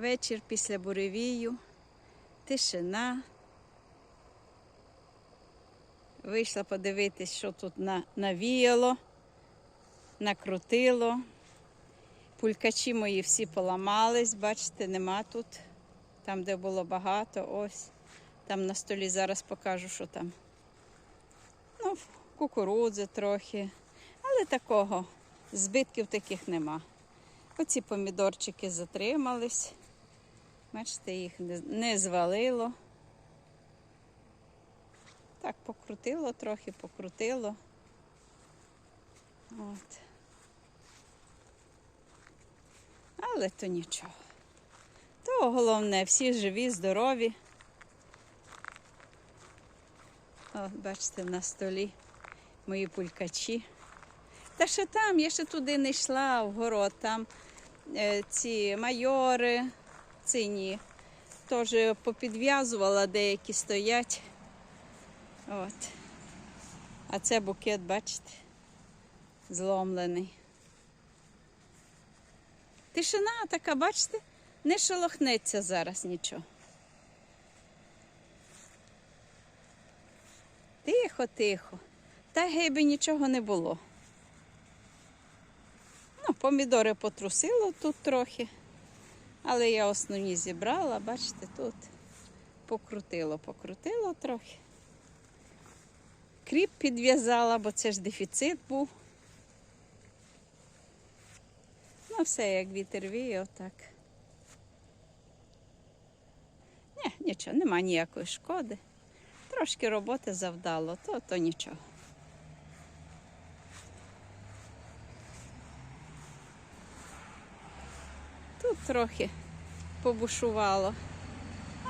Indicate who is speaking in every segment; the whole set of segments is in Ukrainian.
Speaker 1: Вечір після буревію, тишина. Вийшла подивитись, що тут на, навіяло, накрутило. Пулькачі мої всі поламались, бачите, нема тут. Там, де було багато, ось. Там на столі зараз покажу, що там. Ну, кукурудзи трохи. Але такого, збитків таких нема. Оці помідорчики затримались. Бачите, їх не, звалило. Так, покрутило трохи, покрутило. От. Але то нічого. То головне, всі живі, здорові. От, бачите, на столі мої пулькачі. Та ще там, я ще туди не йшла в город, там е, ці майори, цині. Теж попідв'язувала, деякі стоять. От. А це букет, бачите, зломлений. Тишина така, бачите, не шелохнеться зараз нічого. Тихо, тихо. Та гейби нічого не було. Ну, помідори потрусило тут трохи, але я основні зібрала, бачите, тут покрутило, покрутило трохи. Кріп підв'язала, бо це ж дефіцит був. Ну, все, як вітер віє, отак. Ні, нічого, нема ніякої шкоди. Трошки роботи завдало, то, то нічого. Тут трохи побушувало,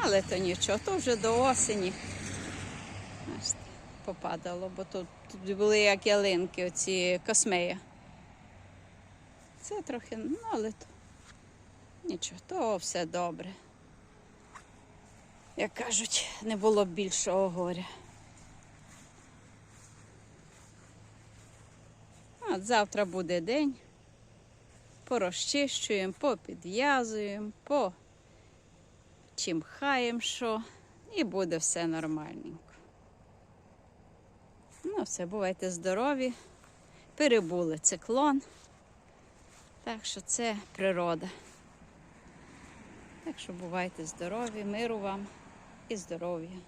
Speaker 1: але то нічого, то вже до осені. Попадало, бо тут, тут були як ялинки, оці космея. Це трохи, ну, але то нічого, то все добре. Як кажуть, не було більшого горя. От завтра буде день. Порозчищуємо, попідв'язуємо, по чимхаємо що, і буде все нормальненько. Ну, все, бувайте здорові. Перебули циклон. Так що це природа. Так що бувайте здорові, миру вам і здоров'я.